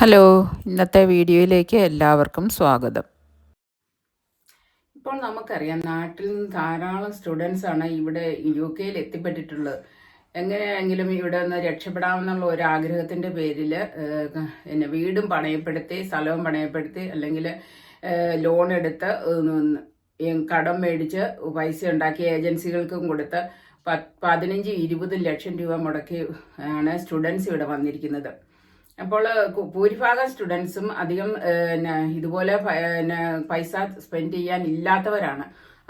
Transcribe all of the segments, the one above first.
Hello ഇന്നത്തെ വീഡിയോയിലേക്ക് എല്ലാവർക്കും സ്വാഗതം. ഇപ്പോൾ നമുക്കറിയാം നാട്ടിൽ നിന്ന് ധാരാളം സ്റ്റുഡൻസ് ആണ് ഇവിടെ യു കെയിൽ എത്തിപ്പെട്ടിട്ടുള്ളത്. എങ്ങനെയെങ്കിലും ഇവിടെ നിന്ന് രക്ഷപ്പെടാമെന്നുള്ള ഒരു ആഗ്രഹത്തിന്റെ പേരിൽ പിന്നെ വീടും പണയപ്പെടുത്തി സ്ഥലവും പണയപ്പെടുത്തി അല്ലെങ്കിൽ ലോൺ എടുത്ത് കടം മേടിച്ച് പൈസ ഉണ്ടാക്കി ഏജൻസികൾക്കും കൊടുത്ത് പതിനഞ്ച് ഇരുപത് ലക്ഷം രൂപ മുടക്കി ആണ് സ്റ്റുഡൻസ് ഇവിടെ വന്നിരിക്കുന്നത്. അപ്പോൾ ഭൂരിഭാഗം സ്റ്റുഡൻസും അധികം ഇതുപോലെ പൈസ സ്പെൻഡ് ചെയ്യാൻ ഇല്ലാത്തവരാണ്.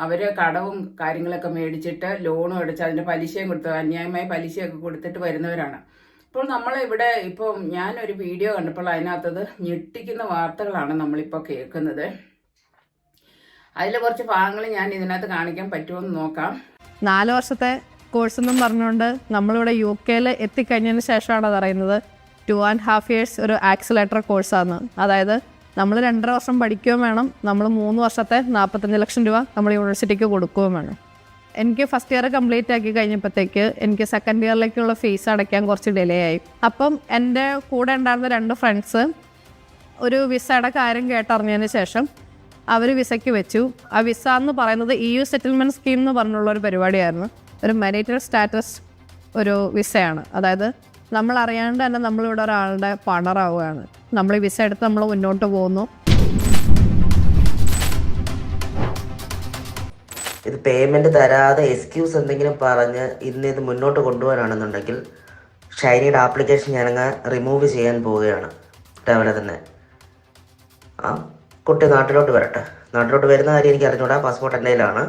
അവർ കടവും കാര്യങ്ങളൊക്കെ മേടിച്ചിട്ട് ലോണും അടിച്ച് അതിന്റെ പലിശയും കൊടുത്ത് അന്യായമായ പലിശയൊക്കെ കൊടുത്തിട്ട് വരുന്നവരാണ്. ഇപ്പോൾ നമ്മൾ ഇവിടെ ഇപ്പോൾ ഞാനൊരു വീഡിയോ കണ്ടപ്പോൾ അതിനകത്തത് ഞെട്ടിക്കുന്ന വാർത്തകളാണ് നമ്മളിപ്പോൾ കേൾക്കുന്നത്. അതിലെ കുറച്ച് ഭാഗങ്ങൾ ഞാൻ ഇതിനകത്ത് കാണിക്കാൻ പറ്റുമോ എന്ന് നോക്കാം. നാല് വർഷത്തെ കോഴ്സ് എന്നും പറഞ്ഞുകൊണ്ട് നമ്മളിവിടെ യു കെയിൽ എത്തിക്കഴിഞ്ഞതിന് ശേഷമാണ് അത് അറിയുന്നത് ടു ആൻഡ് ഹാഫ് ഇയേഴ്സ് ഒരു ആക്സിലേറ്റർ കോഴ്സാണ്. അതായത് നമ്മൾ രണ്ടര വർഷം പഠിക്കുകയും വേണം നമ്മൾ മൂന്ന് വർഷത്തെ നാൽപ്പത്തഞ്ച് ലക്ഷം രൂപ നമ്മൾ യൂണിവേഴ്സിറ്റിക്ക് കൊടുക്കുകയും വേണം. എനിക്ക് ഫസ്റ്റ് ഇയർ കംപ്ലീറ്റ് ആക്കി കഴിഞ്ഞപ്പോഴത്തേക്ക് എനിക്ക് സെക്കൻഡ് ഇയറിലേക്കുള്ള ഫീസ് അടയ്ക്കാൻ കുറച്ച് ഡിലേ ആയി. അപ്പം എന്റെ കൂടെ ഉണ്ടായിരുന്ന രണ്ട് ഫ്രണ്ട്സ് ഒരു വിസയുടെ കാര്യം കേട്ടറിഞ്ഞതിന് ശേഷം അവർ വിസയ്ക്ക് വെച്ചു. ആ വിസ എന്ന് പറയുന്നത് ഇ യു സെറ്റിൽമെന്റ് സ്കീം എന്ന് പറഞ്ഞുള്ള ഒരു പരിപാടിയായിരുന്നു. ഒരു മെറിറ്റൽ സ്റ്റാറ്റസ് ഒരു വിസയാണ്. അതായത് നമ്മൾ അറിയാണ്ട് തന്നെ നമ്മളിവിടെ ഒരാളുടെ പണറാവുകയാണ്. നമ്മൾ ഈ വിസ എടുത്ത് നമ്മൾ മുന്നോട്ട് പോകുന്നു. ഇത് പേയ്മെന്റ് തരാതെ എക്സ്ക്യൂസ് എന്തെങ്കിലും പറഞ്ഞ് ഇന്ന് ഇത് മുന്നോട്ട് കൊണ്ടുപോകാനാണെന്നുണ്ടെങ്കിൽ ഷൈനിയുടെ ആപ്ലിക്കേഷൻ ഞാനങ്ങ് റിമൂവ് ചെയ്യാൻ പോവുകയാണ്. രാവിലെ തന്നെ. ആ കുട്ടി നാട്ടിലോട്ട് വരട്ടെ. നാട്ടിലോട്ട് വരുന്ന കാര്യം എനിക്ക് അറിഞ്ഞൂടാ പാസ്പോർട്ട് എന്റെ കയ്യിലാണ്.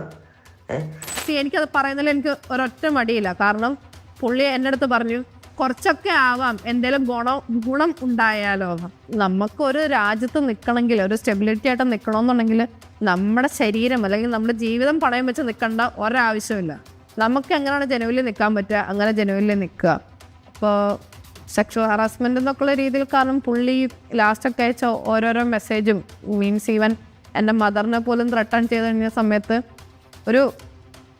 എനിക്കത് പറയുന്നതിൽ എനിക്ക് ഒരൊറ്റ മടിയില്ല. കാരണം പുള്ളി എന്റെ അടുത്ത് പറഞ്ഞു കുറച്ചൊക്കെ ആവാം. എന്തെങ്കിലും ഗുണം ഗുണം ഉണ്ടായാലോ? എന്ന്." നമുക്കൊരു രാജ്യത്ത് നിൽക്കണമെങ്കിൽ ഒരു സ്റ്റെബിലിറ്റി ആയിട്ട് നിൽക്കണമെന്നുണ്ടെങ്കിൽ നമ്മുടെ ശരീരം അല്ലെങ്കിൽ നമ്മുടെ ജീവിതം പണയം വെച്ച് നിൽക്കേണ്ട ഒരാവശ്യമില്ല നമുക്ക് എങ്ങനെയാണ് ജനുവലി നിൽക്കാൻ പറ്റുക? അങ്ങനെ ജനുവലി നിൽക്കുക അപ്പോൾ സെക്ഷൽ ഹറാസ്മെന്റ് എന്നൊക്കെയുള്ള രീതിയിൽ കാരണം പുള്ളി ലാസ്റ്റൊക്കെ അയച്ച ഓരോരോ മെസ്സേജും മീൻസ് ഈവൻ എന്റെ മദറിനെ പോലും ത്രട്ടൺ ചെയ്ത് കഴിഞ്ഞ സമയത്ത് ഒരു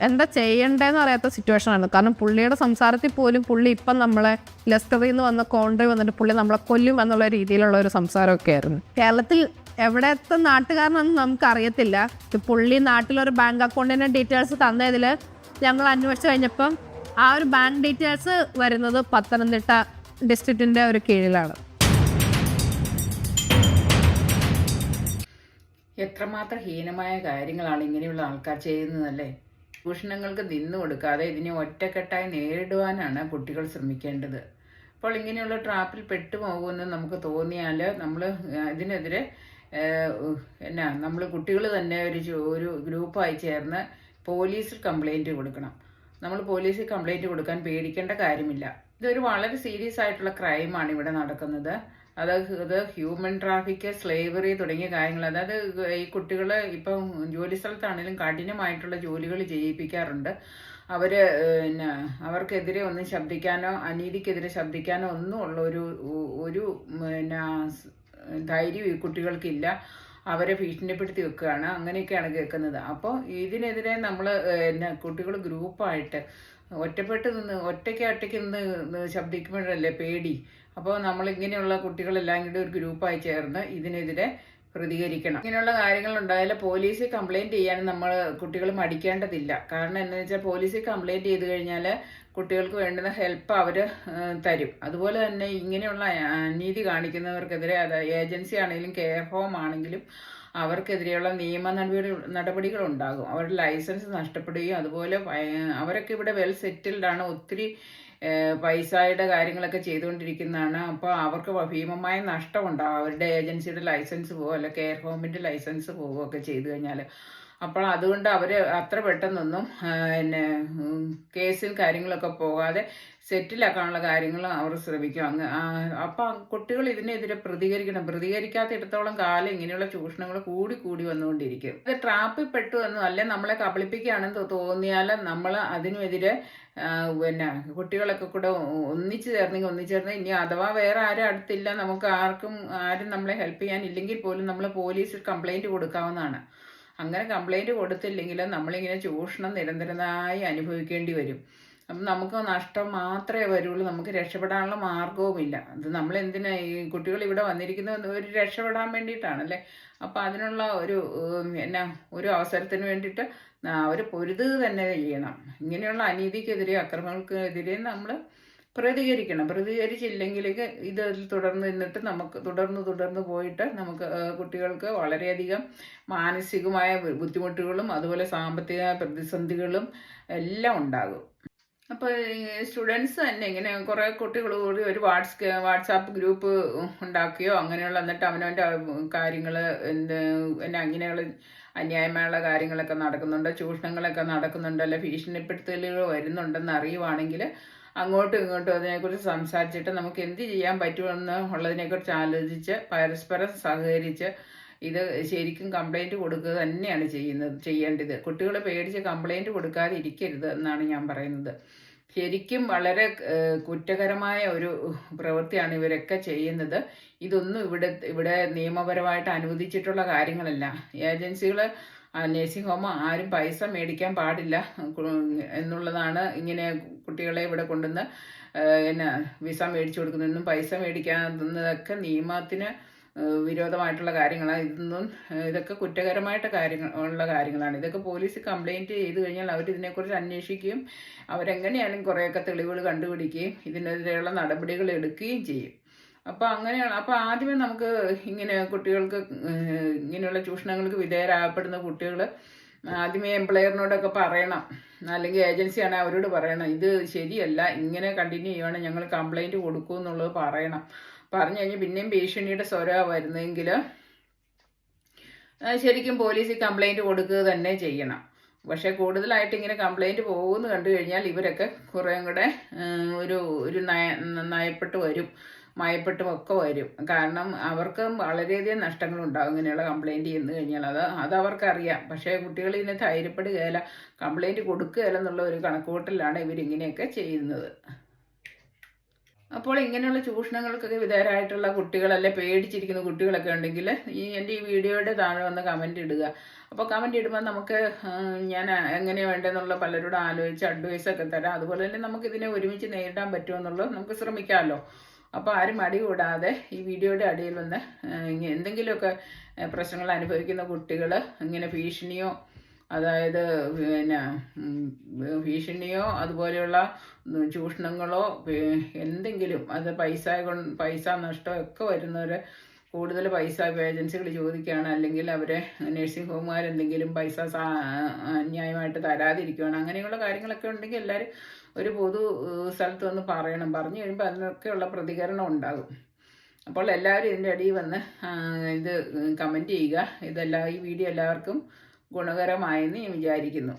എന്താ ചെയ്യണ്ടേന്ന് അറിയാത്ത സിറ്റുവേഷൻ ആണ് കാരണം പുള്ളിയുടെ സംസാരത്തിൽ പോലും പുള്ളി ഇപ്പം നമ്മളെ ലസ്കറിൽ നിന്ന് വന്ന കോൺട്രി വന്നിട്ട് പുള്ളി നമ്മളെ കൊല്ലും എന്നുള്ള രീതിയിലുള്ള ഒരു സംസാരമൊക്കെ ആയിരുന്നു. കേരളത്തിൽ എവിടത്തെ നാട്ടുകാരനൊന്നും നമുക്ക് അറിയത്തില്ല പുള്ളി നാട്ടിലൊരു ബാങ്ക് അക്കൗണ്ടിന്റെ ഡീറ്റെയിൽസ് തന്നതിൽ ഞങ്ങൾ അന്വേഷിച്ച് കഴിഞ്ഞപ്പം ആ ഒരു ബാങ്ക് ഡീറ്റെയിൽസ് വരുന്നത് പത്തനംതിട്ട ഡിസ്ട്രിക്റ്റിന്റെ ഒരു കീഴിലാണ്. എത്രമാത്രം ഹീനമായ കാര്യങ്ങളാണ് ഇങ്ങനെയുള്ള ആൾക്കാർ ചെയ്യുന്നതല്ലേ? ചൂഷണങ്ങൾക്ക് നിന്നു കൊടുക്കാതെ ഇതിനെ ഒറ്റക്കെട്ടായി നേരിടുവാനാണ് കുട്ടികൾ ശ്രമിക്കേണ്ടത്. അപ്പോൾ ഇങ്ങനെയുള്ള ട്രാപ്പിൽ പെട്ടുപോകുമെന്ന് നമുക്ക് തോന്നിയാൽ നമ്മൾ ഇതിനെതിരെ എന്നാ നമ്മൾ കുട്ടികൾ തന്നെ ഒരു ഒരു ഗ്രൂപ്പായി ചേർന്ന് പോലീസിൽ കംപ്ലൈന്റ് കൊടുക്കണം. നമ്മൾ പോലീസിൽ കംപ്ലൈന്റ് കൊടുക്കാൻ പേടിക്കേണ്ട കാര്യമില്ല. ഇതൊരു വളരെ സീരിയസ് ആയിട്ടുള്ള ക്രൈമാണ് ഇവിടെ നടക്കുന്നത്. അത് ഇത് ഹ്യൂമൻ ട്രാഫിക് സ്ലേവറി തുടങ്ങിയ കാര്യങ്ങൾ. അതായത് ഈ കുട്ടികളെ ഇപ്പം ജോലി സ്ഥലത്താണെങ്കിലും കഠിനമായിട്ടുള്ള ജോലികൾ ചെയ്യിപ്പിക്കാറുണ്ട്. അവർ പിന്നെ അവർക്കെതിരെ ഒന്നും ശബ്ദിക്കാനോ അനീതിക്കെതിരെ ശബ്ദിക്കാനോ ഒന്നും ഉള്ള ഒരു ഒരു പിന്നെ ധൈര്യം ഈ കുട്ടികൾക്കില്ല. അവരെ ഭീഷണിപ്പെടുത്തി വെക്കുകയാണ്. അങ്ങനെയൊക്കെയാണ് കേൾക്കുന്നത്. അപ്പോൾ ഇതിനെതിരെ നമ്മൾ പിന്നെ കുട്ടികൾ ഗ്രൂപ്പായിട്ട് ഒറ്റപ്പെട്ട് നിന്ന് ഒറ്റയ്ക്ക് ഒറ്റയ്ക്ക് നിന്ന് ശബ്ദിക്കുമ്പോഴല്ലേ പേടി. അപ്പോൾ നമ്മൾ ഇങ്ങനെയുള്ള കുട്ടികളെല്ലാം കൂടി ഒരു ഗ്രൂപ്പായി ചേർന്ന് ഇതിനെതിരെ പ്രതികരിക്കണം. ഇങ്ങനെയുള്ള കാര്യങ്ങൾ ഉണ്ടായാൽ പോലീസിൽ കംപ്ലൈന്റ് ചെയ്യാൻ നമ്മൾ കുട്ടികൾ മടിക്കേണ്ടതില്ല. കാരണം എന്താണെന്ന് വെച്ചാൽ പോലീസിൽ കംപ്ലൈന്റ് ചെയ്ത് കഴിഞ്ഞാൽ കുട്ടികൾക്ക് വേണ്ടുന്ന ഹെൽപ്പ് അവർ തരും. അതുപോലെ തന്നെ ഇങ്ങനെയുള്ള അനീതി കാണിക്കുന്നവർക്കെതിരെ അത് ഏജൻസി ആണെങ്കിലും കെയർ ഹോം ആണെങ്കിലും അവർക്കെതിരെയുള്ള നിയമ നടപടി നടപടികൾ ഉണ്ടാകും അവരുടെ ലൈസൻസ് നഷ്ടപ്പെടുകയും അതുപോലെ അവരൊക്കെ ഇവിടെ വെൽ സെറ്റിൽഡ് ആണ്. ഒത്തിരി പൈസയുടെ കാര്യങ്ങളൊക്കെ ചെയ്തുകൊണ്ടിരിക്കുന്നതാണ്. അപ്പോൾ അവർക്ക് ഭീമമായ നഷ്ടമുണ്ടാകും അവരുടെ ഏജൻസിയുടെ ലൈസൻസ് പോകുക അല്ലെങ്കിൽ കെയർ ഹോമിന്റെ ലൈസൻസ് പോവുകയൊക്കെ ചെയ്തു കഴിഞ്ഞാൽ അപ്പോൾ അതുകൊണ്ട് അവർ അത്ര പെട്ടെന്നൊന്നും പിന്നെ കേസിൽ കാര്യങ്ങളൊക്കെ പോകാതെ സെറ്റിലാക്കാനുള്ള കാര്യങ്ങൾ അവർ ശ്രമിക്കും. അങ്ങ് അപ്പം കുട്ടികൾ ഇതിനെതിരെ പ്രതികരിക്കണം. പ്രതികരിക്കാത്തിടത്തോളം കാലം ഇങ്ങനെയുള്ള ചൂഷണങ്ങൾ കൂടി കൂടി വന്നുകൊണ്ടിരിക്കും. അത് ട്രാപ്പിൽ പെട്ടു എന്നും അല്ലെ നമ്മളെ കബളിപ്പിക്കുകയാണെന്ന് തോന്നിയാൽ നമ്മൾ അതിനെതിരെ പിന്നെ കുട്ടികളൊക്കെ കൂടെ ഒന്നിച്ചു ചേർന്നെങ്കിൽ ഒന്നിച്ചു ചേർന്ന് ഇനി അഥവാ വേറെ ആരും അടുത്തില്ല നമുക്ക് ആർക്കും ആരും നമ്മളെ ഹെൽപ്പ് ചെയ്യാൻ ഇല്ലെങ്കിൽ പോലും നമ്മൾ പോലീസിൽ കംപ്ലൈന്റ് കൊടുക്കാവുന്നതാണ്. അങ്ങനെ കംപ്ലൈന്റ് കൊടുത്തില്ലെങ്കിൽ നമ്മളിങ്ങനെ ചൂഷണം നിരന്തരമായി അനുഭവിക്കേണ്ടി വരും. അപ്പം നമുക്ക് നഷ്ടം മാത്രമേ വരുള്ളൂ. നമുക്ക് രക്ഷപ്പെടാനുള്ള മാർഗവുമില്ല അത് നമ്മൾ എന്തിനാ ഈ കുട്ടികൾ ഇവിടെ വന്നിരിക്കുന്നത് ഒരു രക്ഷപ്പെടാൻ വേണ്ടിയിട്ടാണല്ലേ? അപ്പം അതിനുള്ള ഒരു എന്നാ ഒരു അവസരത്തിന് വേണ്ടിയിട്ട് അവർ പൊരുത് തന്നെ ചെയ്യണം. ഇങ്ങനെയുള്ള അനീതിക്കെതിരെ അക്രമങ്ങൾക്കെതിരെ നമ്മൾ പ്രതികരിക്കണം. പ്രതികരിച്ചില്ലെങ്കിൽ ഇത് തുടർന്ന് നിന്നിട്ട് നമുക്ക് തുടർന്ന് തുടർന്ന് പോയിട്ട് നമുക്ക് കുട്ടികൾക്ക് വളരെയധികം മാനസികമായ ബുദ്ധിമുട്ടുകളും അതുപോലെ സാമ്പത്തിക പ്രതിസന്ധികളും എല്ലാം ഉണ്ടാകും. അപ്പോൾ സ്റ്റുഡൻസ് തന്നെ ഇങ്ങനെ കുറേ കുട്ടികൾ കൂടി ഒരു വാട്സ് വാട്സാപ്പ് ഗ്രൂപ്പ് ഉണ്ടാക്കുകയോ അങ്ങനെയുള്ള എന്നിട്ട് അവനവന്റെ കാര്യങ്ങൾ എന്ത് അങ്ങനെയുള്ള അന്യായമായുള്ള കാര്യങ്ങളൊക്കെ നടക്കുന്നുണ്ട് ചൂഷണങ്ങളൊക്കെ നടക്കുന്നുണ്ട് അല്ലെ ഭീഷണിപ്പെടുത്തലുകൾ വരുന്നുണ്ടെന്ന് അറിയുവാണെങ്കിൽ അങ്ങോട്ടും ഇങ്ങോട്ടും അതിനെക്കുറിച്ച് സംസാരിച്ചിട്ട് നമുക്ക് എന്ത് ചെയ്യാൻ പറ്റുമെന്ന് ഉള്ളതിനെക്കുറിച്ച് ആലോചിച്ച് പരസ്പരം സഹകരിച്ച് ഇത് ശരിക്കും കംപ്ലൈന്റ് കൊടുക്കുക തന്നെയാണ് ചെയ്യുന്നത് ചെയ്യേണ്ടത്. കുട്ടികൾ പേടിച്ച് കംപ്ലൈന്റ് കൊടുക്കാതെ ഇരിക്കരുത് എന്നാണ് ഞാൻ പറയുന്നത്. ശരിക്കും വളരെ കുറ്റകരമായ ഒരു പ്രവൃത്തിയാണ് ഇവരൊക്കെ ചെയ്യുന്നത്. ഇതൊന്നും ഇവിടെ ഇവിടെ നിയമപരമായിട്ട് അനുവദിച്ചിട്ടുള്ള കാര്യങ്ങളല്ല. ഏജൻസികൾ നേഴ്സിംഗ് ഹോം ആരും പൈസ മേടിക്കാൻ പാടില്ല എന്നുള്ളതാണ് ഇങ്ങനെ കുട്ടികളെ ഇവിടെ കൊണ്ടുവന്ന് എന്നാ വിസ മേടിച്ചു കൊടുക്കുന്നതെന്നും പൈസ മേടിക്കാതെന്നതൊക്കെ നിയമത്തിന് വിരോധമായിട്ടുള്ള കാര്യങ്ങളാണ് ഇതൊന്നും ഇതൊക്കെ കുറ്റകരമായിട്ട് കാര്യങ്ങൾ ഉള്ള കാര്യങ്ങളാണ്. ഇതൊക്കെ പോലീസ് കംപ്ലൈന്റ് ചെയ്ത് കഴിഞ്ഞാൽ അവർ ഇതിനെക്കുറിച്ച് അന്വേഷിക്കുകയും അവരെങ്ങനെയാലും കുറേയൊക്കെ തെളിവുകൾ കണ്ടുപിടിക്കുകയും ഇതിനെതിരെയുള്ള നടപടികൾ എടുക്കുകയും ചെയ്യും. അപ്പോൾ അങ്ങനെയാണ് അപ്പോൾ ആദ്യമേ നമുക്ക് ഇങ്ങനെ കുട്ടികൾക്ക് ഇങ്ങനെയുള്ള ചൂഷണങ്ങൾക്ക് വിധേയരാകപ്പെടുന്ന കുട്ടികൾ ആദ്യമേ എംപ്ലോയറിനോടൊക്കെ പറയണം. അല്ലെങ്കിൽ ഏജൻസിയാണ് അവരോട് പറയണം. ഇത് ശരിയല്ല. ഇങ്ങനെ കണ്ടിന്യൂ ചെയ്യണം ഞങ്ങൾ കംപ്ലൈന്റ് കൊടുക്കും എന്നുള്ളത് പറയണം. പറഞ്ഞു കഴിഞ്ഞാൽ പിന്നെയും ഭീഷണിയുടെ സ്വരമാണ് വരുന്നതെങ്കിൽ ശരിക്കും പോലീസിൽ കംപ്ലൈന്റ് കൊടുക്കുക തന്നെ ചെയ്യണം. പക്ഷേ കൂടുതലായിട്ട് ഇങ്ങനെ കംപ്ലൈന്റ് പോകുമെന്ന് കണ്ടു കഴിഞ്ഞാൽ ഇവരൊക്കെ കുറേ കൂടെ ഒരു ഒരു നയ നയപ്പെട്ട് വരും. മയപ്പെട്ടും ഒക്കെ വരും. കാരണം അവർക്ക് വളരെയധികം നഷ്ടങ്ങളുണ്ടാകും ഇങ്ങനെയുള്ള കംപ്ലൈന്റ് ചെയ്യുന്നു കഴിഞ്ഞാൽ. അത് അത് അവർക്കറിയാം. പക്ഷേ കുട്ടികൾ ഇതിനെ ധൈര്യപ്പെടുകയില്ല. കംപ്ലൈന്റ് കൊടുക്കുകയില്ല എന്നുള്ള ഒരു കണക്കുകൂട്ടലാണ് ഇവരിങ്ങനെയൊക്കെ ചെയ്യുന്നത്. അപ്പോൾ ഇങ്ങനെയുള്ള ചൂഷണങ്ങൾക്കൊക്കെ വിധേയരായിട്ടുള്ള കുട്ടികളല്ലെ പേടിച്ചിരിക്കുന്ന കുട്ടികളൊക്കെ ഉണ്ടെങ്കിൽ ഈ എന്റെ ഈ വീഡിയോയുടെ താഴെ വന്ന് കമന്റ് ഇടുക. അപ്പോൾ കമന്റ് ഇടുമ്പോൾ നമുക്ക് ഞാൻ എങ്ങനെ വേണ്ടതെന്നുള്ള പലരോട് ആലോചിച്ച് അഡ്വൈസ് ഒക്കെ തരാം. അതുപോലെ തന്നെ നമുക്ക് ഇതിനെ ഒരുമിച്ച് നേരിടാൻ പറ്റുമെന്നുള്ളത് നമുക്ക് ശ്രമിക്കാമല്ലോ. അപ്പോൾ ആരും മടി കൂടാതെ ഈ വീഡിയോയുടെ അടിയിൽ വന്ന് എന്തെങ്കിലുമൊക്കെ പ്രശ്നങ്ങൾ അനുഭവിക്കുന്ന കുട്ടികൾ ഇങ്ങനെ ഭീഷണിയോ അതായത് പിന്നെ ഭീഷണിയോ അതുപോലെയുള്ള ചൂഷണങ്ങളോ എന്തെങ്കിലും അത് പൈസ കൊണ്ട് പൈസ നഷ്ടമോ ഒക്കെ വരുന്നവർ കൂടുതൽ പൈസ ഏജൻസികൾ ചോദിക്കുകയാണ് അല്ലെങ്കിൽ അവരെ നഴ്സിംഗ് ഹോമുകാർ എന്തെങ്കിലും പൈസ അന്യായമായിട്ട് തരാതിരിക്കുകയാണ്. അങ്ങനെയുള്ള കാര്യങ്ങളൊക്കെ ഉണ്ടെങ്കിൽ എല്ലാവരും ഒരു പൊതു സ്ഥലത്ത് വന്ന് പറയണം. പറഞ്ഞു കഴിയുമ്പോൾ അതിനൊക്കെയുള്ള പ്രതികരണം ഉണ്ടാകും. അപ്പോൾ എല്ലാവരും ഇതിന്റെ അടിയിൽ വന്ന് ഇത് കമന്റ് ചെയ്യുക. ഇതെല്ലാം ഈ വീഡിയോ എല്ലാവർക്കും ഗുണകരമായെന്ന് ഞാൻ വിചാരിക്കുന്നു.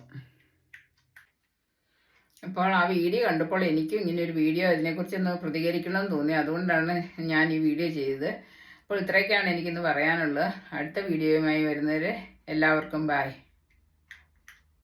അപ്പോൾ ആ വീഡിയോ കണ്ടപ്പോൾ എനിക്കും ഇങ്ങനെ ഒരു വീഡിയോ അതിനെക്കുറിച്ച് ഒന്ന് പ്രതികരിക്കണമെന്ന് തോന്നി. അതുകൊണ്ടാണ് ഞാൻ ഈ വീഡിയോ ചെയ്തത്. അപ്പോൾ ഇത്രയൊക്കെയാണ് എനിക്കിന്ന് പറയാനുള്ളത്. അടുത്ത വീഡിയോയുമായി വരുന്നവരെ എല്ലാവർക്കും ബായ്